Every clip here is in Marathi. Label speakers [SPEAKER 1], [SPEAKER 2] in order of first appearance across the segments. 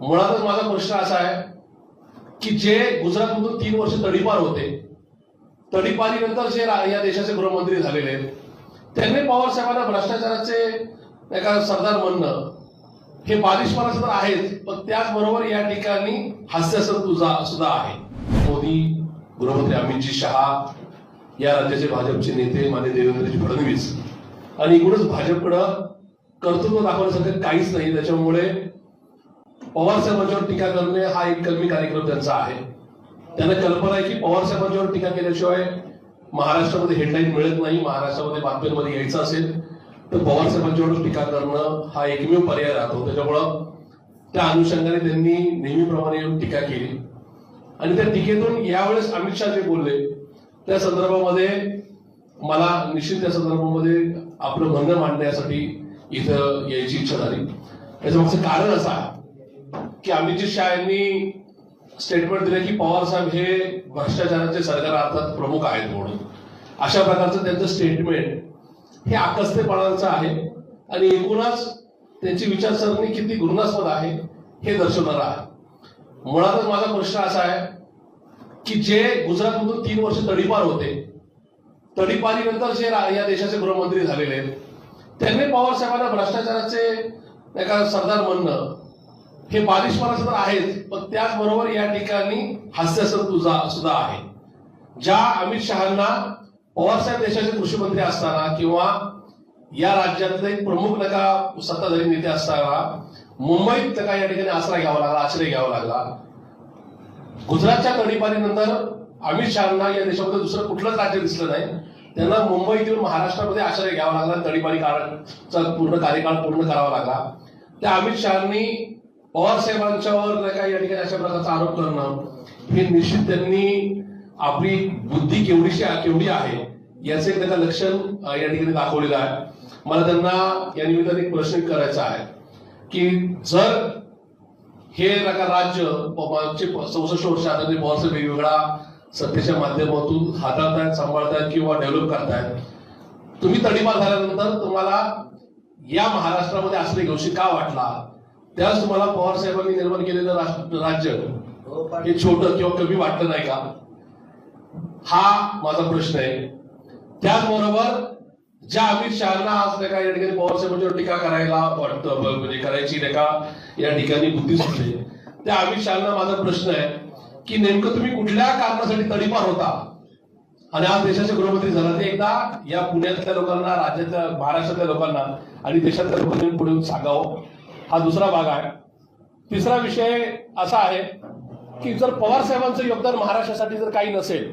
[SPEAKER 1] मुळातच माझा प्रश्न असा आहे की जे गुजरातमधून तीन वर्ष तडीपार होते तडीपारीनंतर जे या देशाचे गृहमंत्री झालेले आहेत त्यांनी पवार साहेबांना भ्रष्टाचाराचे एका सरदार म्हणणं हे बालिशपणाचं तर आहेच पण त्याचबरोबर या ठिकाणी हास्यास्पद तुझा सुद्धा आहे. मोदी गृहमंत्री अमितजी शहा या राज्याचे भाजपचे नेते माने देवेंद्रजी फडणवीस. आणि एकूणच भाजपकडं कर्तृत्व दाखवण्यासारखं काहीच नाही त्याच्यामुळे पवार साहेबांच्यावर टीका करणे हा एक कलमी कार्यक्रम त्यांचा आहे. त्यांना कल्पना आहे की पवार साहेबांच्यावर टीका केल्याशिवाय महाराष्ट्रामध्ये हेडलाईन मिळत नाही महाराष्ट्रामध्ये बातम्यांमध्ये यायचं असेल तर पवार साहेबांच्यावर टीका करणं हा एकमेव पर्याय राहतो. त्याच्यामुळं त्या अनुषंगाने त्यांनी नेहमीप्रमाणे येऊन टीका केली. आणि त्या टीकेतून यावेळेस अमित शहा जे बोलले त्या संदर्भामध्ये मला निश्चित त्या संदर्भामध्ये आपलं म्हणणं मांडण्यासाठी इथं यायची इच्छा झाली. त्याचं मागचं कारण असं आहे. की अमितजी शहा यांनी स्टेटमेंट दिलं की पवार साहेब हे भ्रष्टाचाराचे सरकार अर्थात प्रमुख आहेत म्हणून. अशा प्रकारचं त्यांचं स्टेटमेंट हे आकस्तेपणाचं आहे. आणि एकूणच त्यांची विचारसरणी किती घृणास्पद आहे हे दर्शवणार आहे. मुळातच माझा प्रश्न असा आहे की जे गुजरातमधून तीन वर्ष तडीपार होते तडीपारीनंतर जे या देशाचे गृहमंत्री झालेले आहेत त्यांनी पवारसाहेबांना भ्रष्टाचाराचे एका सरदार म्हणणं हे बालिशपणा तर आहेच पण त्याचबरोबर या ठिकाणी हास्य तुझा सुद्धा आहे. ज्या अमित शहाना पवारसाहेब देशाचे कृषी मंत्री असताना किंवा या राज्यातले एक प्रमुख नका सत्ताधारी नेते असताना मुंबईत नका या ठिकाणी आसरा घ्यावा लागला आश्रय घ्यावा लागला. गुजरातच्या तडीपारीनंतर अमित शहाना या देशामध्ये दुसरं कुठलंच राज्य दिसलं नाही. त्यांना मुंबईत येऊन महाराष्ट्रामध्ये आश्रय घ्यावा लागला तडीपारी काळाचा पूर्ण कार्यकाळ पूर्ण करावा लागला. त्या अमित शहानी पवार साहेबांच्यावर काही या ठिकाणी अशा प्रकारचा आरोप करणं हे निश्चित त्यांनी आपली बुद्धी केवढीशी केवढी आहे याचं एक त्याचं लक्षण या ठिकाणी दाखवलेलं आहे. मला त्यांना या निमित्ताने एक प्रश्न करायचा आहे की जर हे नका राज्य मागचे चौसष्ट वर्ष आधारित पवारसाहेब वेगवेगळा सत्तेच्या माध्यमातून हाताळतायत सांभाळतायत किंवा डेव्हलप करतायत तुम्ही तडीमार झाल्यानंतर तुम्हाला या महाराष्ट्रामध्ये आश्रय घेऊशी का वाटला? त्याच तुम्हाला पवार साहेबांनी निर्माण केलेलं राज्य हे छोटं किंवा कमी वाटलं नाही का? हा माझा प्रश्न आहे. त्याचबरोबर ज्या अमित शहाना आज नाही का या ठिकाणी पवार साहेबांच्यावर टीका करायला वाटतं म्हणजे करायची नाही का? या ठिकाणी बुद्धी सुचली त्या अमित शहाना माझा प्रश्न आहे की नेमकं तुम्ही कुठल्या कारणासाठी तडीपार होता? आणि आज देशाचे गृहमंत्री झाला. ते एकदा या पुण्यातल्या लोकांना राज्यातल्या महाराष्ट्रातल्या लोकांना आणि देशातल्या लोकांनी पुढे सांगावं हा दुसरा भाग आहे. तिसरा विषय असा आहे की जर पवार साहेबांचं योगदान महाराष्ट्रासाठी जर काही नसेल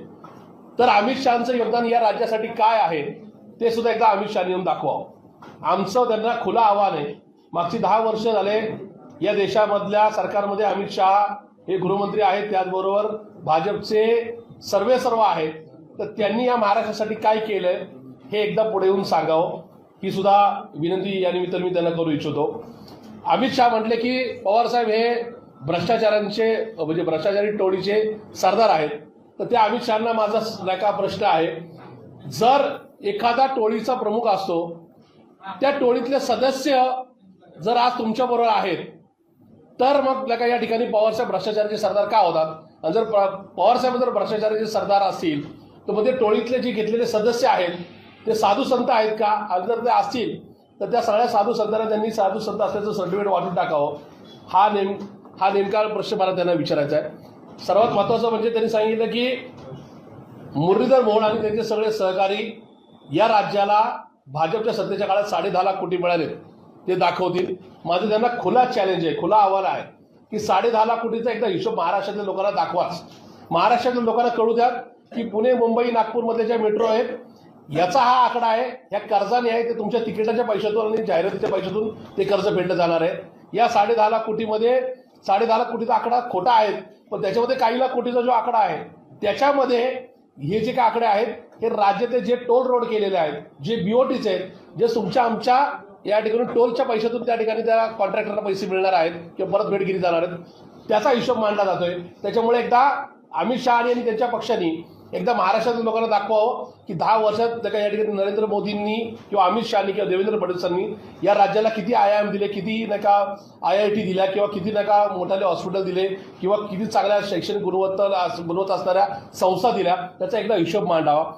[SPEAKER 1] तर अमित शहाचं योगदान या राज्यासाठी काय आहे ते सुद्धा एकदा अमित शहाने येऊन दाखवावं. आमचं त्यांना खुलं आव्हान आहे. मागची दहा वर्ष झाले या देशामधल्या सरकारमध्ये अमित शहा हे गृहमंत्री आहेत त्याचबरोबर भाजपचे सर्वे सर्व आहेत. तर त्यांनी या महाराष्ट्रासाठी काय केलंय हे एकदा पुढे येऊन सांगावं. ही सुद्धा विनंती या मी त्यांना करू इच्छितो. अमित शहा म्हटले की पवारसाहेब हे भ्रष्टाचारांचे म्हणजे भ्रष्टाचारी टोळीचे सरदार आहेत. तर त्या अमित शहाना माझा नाही का प्रश्न आहे. जर एखादा टोळीचा प्रमुख असतो त्या टोळीतले सदस्य जर आज तुमच्या बरोबर आहेत तर मग नाही का या ठिकाणी पवारसाहेब भ्रष्टाचाराचे सरदार का होतात? आणि जर प- पवारसाहेब जर भ्रष्टाचाराचे सरदार असतील तर मग ते टोळीतले जे घेतलेले सदस्य आहेत ते साधू संत आहेत का? आणि जर ते असतील तर त्या सगळ्या साधू संतांना त्यांनी साधू संत असल्याचं सर्टिफिकेट वाटून टाकावं. हा नेम हा नेमका प्रश्न मला त्यांना विचारायचा आहे. सर्वात महत्वाचं म्हणजे त्यांनी सांगितलं की मुरलीधर मोहन आणि त्यांचे सगळे सहकारी या राज्याला भाजपच्या सत्तेच्या काळात साडे दहा लाख कोटी मिळाले ते दाखवतील. माझं त्यांना खुला चॅलेंज आहे खुला आव्हान आहे की साडे दहा लाख कोटीचा एकदा हिशोब महाराष्ट्रातल्या लोकांना दाखवाच. महाराष्ट्रातल्या लोकांना कळू द्या की पुणे मुंबई नागपूरमधले ज्या मेट्रो आहेत याचा हा आकडा आहे ह्या कर्जाने आहे ते तुमच्या तिकिटाच्या पैशातून आणि जाहिरातीच्या पैशातून ते कर्ज फेडलं जाणार आहे. या साडे दहा लाख कोटीमध्ये साडे दहा लाख कोटीचा आकडा खोटा आहे पण त्याच्यामध्ये काही लाख कोटीचा जो आकडा आहे त्याच्यामध्ये हे जे काही आकडे आहेत हे राज्याचे जे टोल रोड केलेले आहेत जे बीओटीचे आहेत जे तुमच्या आमच्या या ठिकाणी टोलच्या पैशातून त्या ठिकाणी त्या कॉन्ट्रॅक्टरला पैसे मिळणार आहेत किंवा परत भेट केली जाणार आहेत त्याचा हिशोब मांडला जातोय. त्याच्यामुळे एकदा अमित शहा आणि त्यांच्या पक्षांनी एकदा महाराष्ट्रातील लोकांना दाखवावं की दहा वर्षात त्या का या ठिकाणी नरेंद्र मोदींनी किंवा अमित शहानी किंवा देवेंद्र फडणवीसांनी या राज्याला किती आयाम दिले किती नाही का आय आय टी दिल्या किंवा किती नाही का मोठाले हॉस्पिटल दिले किंवा किती चांगल्या शैक्षणिक गुणवत्ता गुणवत्ता असणाऱ्या संस्था दिल्या त्याचा एकदा हिशोब मांडावा.